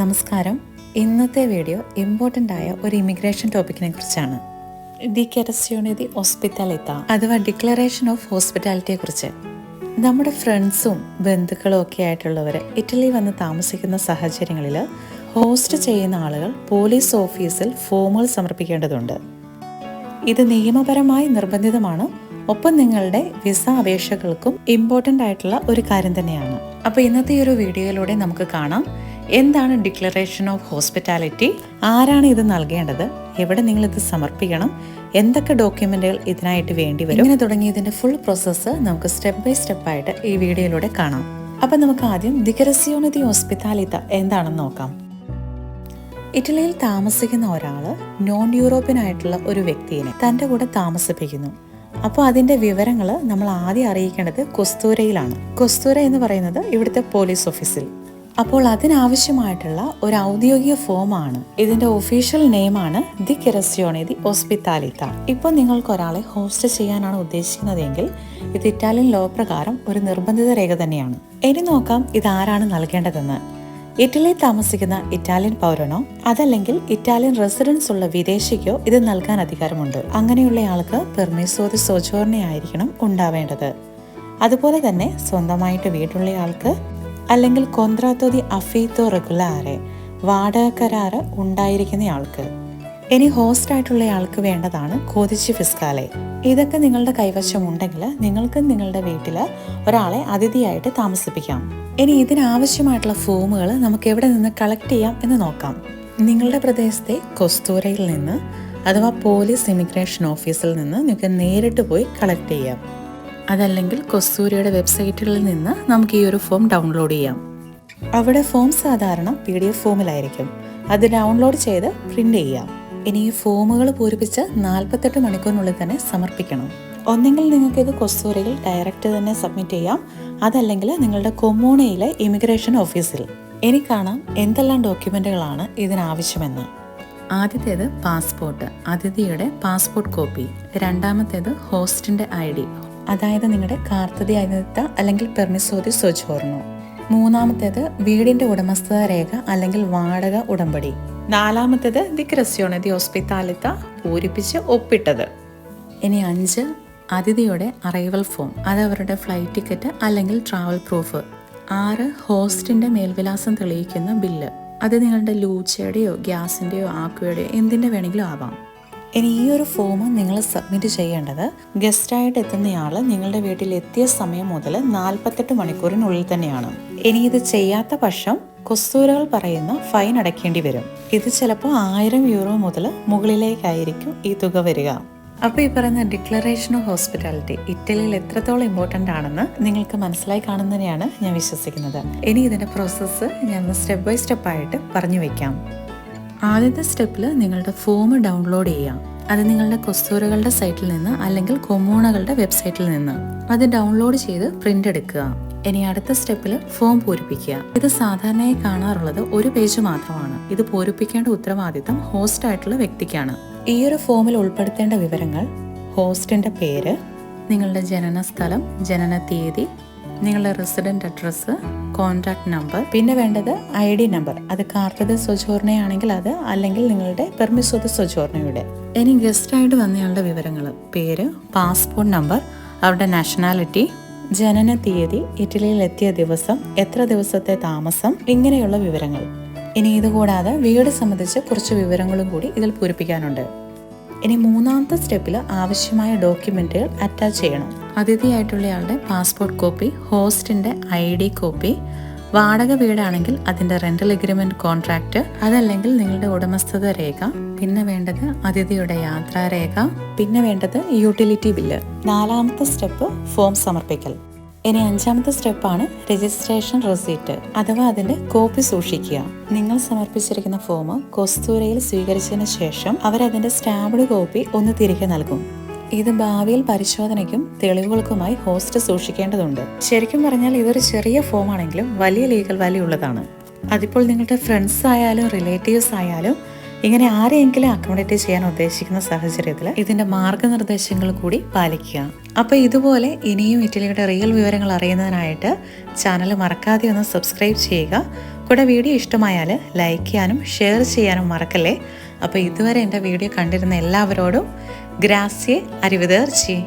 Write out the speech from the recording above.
നമസ്കാരം. ഇന്നത്തെ video important ആയ ഒരു ഇമിഗ്രേഷൻ ടോപ്പിക്കിനെ കുറിച്ചാണ്. ദി കെറസ്യൂണി ദി ഹോസ്പിറ്റാലിത്ത അഥവാ ഡിക്ലറേഷൻ ഓഫ് ഹോസ്പിറ്റാലിറ്റിയെ കുറിച്ച്. നമ്മുടെ ഫ്രണ്ട്സും ബന്ധുക്കളും ഒക്കെ ആയിട്ടുള്ളവർ ഇറ്റലി വന്ന് താമസിക്കുന്ന സാഹചര്യങ്ങളിൽ ഹോസ്റ്റ് ചെയ്യുന്ന ആളുകൾ പോലീസ് ഓഫീസിൽ ഫോമുകൾ സമർപ്പിക്കേണ്ടതുണ്ട്. ഇത് നിയമപരമായി നിർബന്ധിതമാണ്. ഒപ്പം നിങ്ങളുടെ വിസ അപേക്ഷകൾക്കും ഇമ്പോർട്ടന്റ് ആയിട്ടുള്ള ഒരു കാര്യം തന്നെയാണ്. അപ്പോൾ ഇന്നത്തെ ഈ ഒരു വീഡിയോയിലൂടെ നമുക്ക് കാണാം. എന്താണ് ഡിക്ലറേഷൻ ഓഫ് ഹോസ്പിറ്റാലിറ്റി? ആരാണ് ഇത് നൽകേണ്ടത്? എവിടെ നിങ്ങൾ ഇത് സമർപ്പിക്കണം? എന്തൊക്കെ ഡോക്യുമെന്റുകൾ ഇതിനായിട്ട് വേണ്ടി വരും? ഇങ്ങനെ തുടങ്ങിയതിന്റെ ഫുൾ പ്രോസസ്സ് നമുക്ക് സ്റ്റെപ്പ് ബൈ സ്റ്റെപ്പ് ആയിട്ട് ഈ വീഡിയോയിലൂടെ കാണാം. അപ്പം നമുക്ക് ആദ്യം ദിഗരസിയോണതി ഹോസ്പിറ്റാലിത്ത എന്താണെന്ന് നോക്കാം. ഇറ്റലിയിൽ താമസിക്കുന്ന ഒരാൾ നോൺ യൂറോപ്യൻ ആയിട്ടുള്ള ഒരു വ്യക്തിയെ തന്റെ കൂടെ താമസിപ്പിക്കുന്നു. അപ്പോൾ അതിന്റെ വിവരങ്ങൾ നമ്മൾ ആദ്യം അറിയിക്കേണ്ടത് കൊസ്തൂരയിലാണ്. കൊസ്തൂര എന്ന് പറയുന്നത് ഇവിടുത്തെ പോലീസ് ഓഫീസിൽ അപ്പോൾ അതിനാവശ്യമായിട്ടുള്ള ഒരു ഔദ്യോഗിക ഫോമാണ്. ഇതിന്റെ ഒഫീഷ്യൽ നെയിമാണ് ദി കെറസ്യോണെ ദി ഹോസ്പിറ്റാലിത്ത ഇപ്പോൾ നിങ്ങൾക്ക് ഒരാളെ ഹോസ്റ്റ് ചെയ്യാനാണ് ഉദ്ദേശിക്കുന്നതെങ്കിൽ ഇത് ഇറ്റാലിയൻ ലോ പ്രകാരം ഒരു നിർബന്ധിത രേഖ തന്നെയാണ്. ഇനി നോക്കാം ഇത് ആരാണ് നൽകേണ്ടതെന്ന്. ഇറ്റലിയിൽ താമസിക്കുന്ന ഇറ്റാലിയൻ പൗരനോ അതല്ലെങ്കിൽ ഇറ്റാലിയൻ റെസിഡൻസ് ഉള്ള വിദേശിക്കോ ഇത് നൽകാൻ അധികാരമുണ്ട്. അങ്ങനെയുള്ള ആൾക്ക് പെർമിസോതി സോജോർണ ആയിരിക്കണം ഉണ്ടാവേണ്ടത്. അതുപോലെ തന്നെ സ്വന്തമായിട്ട് വീടുള്ള ആൾക്ക് കൊന്ത്രാത്തോ ദി അഫീത്തോ റെഗുലാറെ വാടക കരാറ് ഉണ്ടായിരിക്കുന്ന ആൾക്ക് ഇനി ഹോസ്റ്റ് ആയിട്ടുള്ള ആൾക്ക് വേണ്ടതാണ് കോതിച്ച് ഫിസ്കാലെ ഇതൊക്കെ നിങ്ങളുടെ കൈവശം ഉണ്ടെങ്കിൽ നിങ്ങൾക്ക് നിങ്ങളുടെ വീട്ടിൽ ഒരാളെ അതിഥിയായിട്ട് താമസിപ്പിക്കാം. ഇനി ഇതിനാവശ്യമായിട്ടുള്ള ഫോമുകൾ നമുക്ക് എവിടെ നിന്ന് കളക്ട് ചെയ്യാം എന്ന് നോക്കാം. നിങ്ങളുടെ പ്രദേശത്തെ കൊസ്തൂരയിൽ നിന്ന് അഥവാ പോലീസ് ഇമിഗ്രേഷൻ ഓഫീസിൽ നിന്ന് നിങ്ങൾക്ക് നേരിട്ട് പോയി കളക്ട് ചെയ്യാം. അതല്ലെങ്കിൽ കൊസ്തൂരിയുടെ വെബ്സൈറ്റുകളിൽ നിന്ന് നമുക്ക് ഈ ഒരു ഫോം ഡൗൺലോഡ് ചെയ്യാം. അവിടെ ഫോം സാധാരണ പി ഡി എഫ് ഫോമിലായിരിക്കും. അത് ഡൗൺലോഡ് ചെയ്ത് പ്രിന്റ് ചെയ്യാം. ഇനി ഈ ഫോമുകൾ പൂരിപ്പിച്ച് നാൽപ്പത്തെട്ട് മണിക്കൂറിനുള്ളിൽ തന്നെ സമർപ്പിക്കണം. ഒന്നെങ്കിൽ നിങ്ങൾക്ക് ഇത് കൊസ്തൂരിയിൽ ഡയറക്റ്റ് തന്നെ സബ്മിറ്റ് ചെയ്യാം. അതല്ലെങ്കിൽ നിങ്ങളുടെ കൊമ്മൂണയിലെ ഇമിഗ്രേഷൻ ഓഫീസിൽ. ഇനി കാണാം എന്തെല്ലാം ഡോക്യുമെന്റുകളാണ് ഇതിനാവശ്യമെന്ന്. ആദ്യത്തേത് പാസ്പോർട്ട്. അതിഥിയുടെ passport copy. രണ്ടാമത്തേത് ഹോസ്റ്റിന്റെ ഐ ഡി. അതായത് നിങ്ങളുടെ കാർത്തതി അനിത അല്ലെങ്കിൽ പെർമിസോതി സ്വജോർണോ മൂന്നാമത്തേത് വീടിന്റെ ഉടമസ്ഥത രേഖ അല്ലെങ്കിൽ വാടക ഉടമ്പടി. നാലാമത്തേത് ദി ക്രസ്യോണ ദി ഹോസ്പിറ്റാലിത്ത പൂരിപ്പിച്ച് ഒപ്പിട്ടത്. ഇനി അഞ്ച് അതിഥിയുടെ അറൈവൽ ഫോം അത് അവരുടെ ഫ്ലൈറ്റ് ടിക്കറ്റ് അല്ലെങ്കിൽ ട്രാവൽ പ്രൂഫ് ആറ് ഹോസ്റ്റിന്റെ മേൽവിലാസം തെളിയിക്കുന്ന ബില്ല് അത് നിങ്ങളുടെ ലൂച്ചയുടെയോ ഗ്യാസിന്റെയോ ആക്വയുടെയോ എന്തിന്റെ വേണമെങ്കിലും ആവാം. ഇനി ഈ ഒരു ഫോം നിങ്ങൾ സബ്മിറ്റ് ചെയ്യേണ്ടത് ഗസ്റ്റായിട്ട് എത്തുന്നയാൾ നിങ്ങളുടെ വീട്ടിൽ എത്തിയ സമയം മുതൽ നാൽപ്പത്തെട്ട് മണിക്കൂറിനുള്ളിൽ തന്നെയാണ്. ഇനി ഇത് ചെയ്യാത്ത പക്ഷം കൊസ്തൂരകൾ പറയുന്ന ഫൈൻ അടയ്ക്കേണ്ടി വരും. ഇത് ചിലപ്പോൾ ആയിരം യൂറോ മുതൽ മുകളിലേക്കായിരിക്കും ഈ തുക വരിക. അപ്പോൾ ഈ പറയുന്ന ഡിക്ലറേഷൻ ഓഫ് ഹോസ്പിറ്റാലിറ്റി ഇറ്റലിയിൽ എത്രത്തോളം ഇമ്പോർട്ടന്റ് ആണെന്ന് നിങ്ങൾക്ക് മനസ്സിലായി കാണുന്നതിനെയാണ് ഞാൻ വിശ്വസിക്കുന്നത്. ഇനി ഇതിന്റെ പ്രോസസ്സ് ഞാൻ സ്റ്റെപ്പ് ബൈ സ്റ്റെപ്പായിട്ട് പറഞ്ഞു വെക്കാം. ആദ്യത്തെ സ്റ്റെപ്പിൽ നിങ്ങളുടെ ഫോം ഡൗൺലോഡ് ചെയ്യാം. അത് നിങ്ങളുടെ കൊസ്തൂരകളുടെ സൈറ്റിൽ നിന്ന് അല്ലെങ്കിൽ കൊമോണകളുടെ വെബ്സൈറ്റിൽ നിന്ന്. അത് ഡൗൺലോഡ് ചെയ്ത് പ്രിന്റ് എടുക്കുക. ഇനി അടുത്ത സ്റ്റെപ്പിൽ ഫോം പൂരിപ്പിക്കുക. ഇത് സാധാരണയായി കാണാറുള്ളത് ഒരു പേജ് മാത്രമാണ്. ഇത് പൂരിപ്പിക്കേണ്ട ഉത്തരവാദിത്തം ഹോസ്റ്റ് ആയിട്ടുള്ള വ്യക്തിക്കാണ്. ഈ ഒരു ഫോമിൽ ഉൾപ്പെടുത്തേണ്ട വിവരങ്ങൾ ഹോസ്റ്റിന്റെ പേര് നിങ്ങളുടെ ജനന സ്ഥലം ജനന തീയതി നിങ്ങളുടെ റെസിഡന്റ് അഡ്രസ്സ് കോൺടാക്ട് നമ്പർ പിന്നെ വേണ്ടത് ഐ ഡി നമ്പർ അത് കാർത്തത് സ്വജോർണയാണെങ്കിൽ അത് അല്ലെങ്കിൽ നിങ്ങളുടെ പെർമിസോത് സ്വജോർണയുടെ ഇനി ഗസ്റ്റായിട്ട് വന്നയാളുടെ വിവരങ്ങൾ പേര് പാസ്പോർട്ട് നമ്പർ അവരുടെ നാഷണാലിറ്റി ജനന തീയതി ഇറ്റലിയിൽ എത്തിയ ദിവസം എത്ര ദിവസത്തെ താമസം ഇങ്ങനെയുള്ള വിവരങ്ങൾ. ഇനി ഇതുകൂടാതെ വീട് സംബന്ധിച്ച് കുറച്ച് വിവരങ്ങളും കൂടി ഇതിൽ പൂരിപ്പിക്കാനുണ്ട്. ഇനി മൂന്നാമത്തെ സ്റ്റെപ്പിൽ ആവശ്യമായ ഡോക്യുമെന്റുകൾ അറ്റാച്ച് ചെയ്യണം. അതിഥിയായിട്ടുള്ളയാളുടെ പാസ്പോർട്ട് കോപ്പി ഹോസ്റ്റിന്റെ ഐ ഡി കോപ്പി വാടക വീടാണെങ്കിൽ അതിന്റെ റെന്റൽ എഗ്രിമെന്റ് കോൺട്രാക്റ്റ് അതല്ലെങ്കിൽ നിങ്ങളുടെ ഉടമസ്ഥത രേഖ പിന്നെ വേണ്ടത് അതിഥിയുടെ യാത്രാരേഖ പിന്നെ വേണ്ടത് യൂട്ടിലിറ്റി ബില്ല് നാലാമത്തെ സ്റ്റെപ്പ് ഫോം സമർപ്പിക്കൽ. ഇനി അഞ്ചാമത്തെ സ്റ്റെപ്പാണ് രജിസ്ട്രേഷൻ റെസീറ്റ് അഥവാ അതിന്റെ കോപ്പി സൂക്ഷിക്കുക. നിങ്ങൾ സമർപ്പിച്ചിരിക്കുന്ന ഫോം കൊസ്തൂരയിൽ സ്വീകരിച്ചതിന് ശേഷം അവർ അതിന്റെ സ്റ്റാമ്പ്ഡ് കോപ്പി ഒന്ന് തിരികെ നൽകും. ഇത് ഭാവിയിൽ പരിശോധനയ്ക്കും തെളിവുകൾക്കുമായി ഹോസ്റ്റ് സൂക്ഷിക്കേണ്ടതുണ്ട്. ശരിക്കും പറഞ്ഞാൽ ഇതൊരു ചെറിയ ഫോം ആണെങ്കിലും വലിയ ലീഗൽ വാല്യൂ ഉള്ളതാണ്. അതിപ്പോൾ നിങ്ങളുടെ ഫ്രണ്ട്സ് ആയാലും റിലേറ്റീവ്സ് ആയാലും ഇങ്ങനെ ആരെയെങ്കിലും അക്കോമഡേറ്റ് ചെയ്യാൻ ഉദ്ദേശിക്കുന്ന സാഹചര്യത്തിൽ ഇതിന്റെ മാർഗനിർദ്ദേശങ്ങൾ കൂടി പാലിക്കുക. അപ്പോൾ ഇതുപോലെ ഇനിയും ഇറ്റലിയുടെ റിയൽ വിവരങ്ങൾ അറിയുന്നതിനായിട്ട് ചാനൽ മറക്കാതെ ഒന്ന് സബ്സ്ക്രൈബ് ചെയ്യുക. കൂടെ വീഡിയോ ഇഷ്ടമായാൽ ലൈക്ക് ചെയ്യാനും ഷെയർ ചെയ്യാനും മറക്കല്ലേ? അപ്പോൾ ഇതുവരെ എന്റെ വീഡിയോ കണ്ടിരുന്ന എല്ലാവരോടും ഗ്രാസ്യെ അരിവിതേർച്ചി.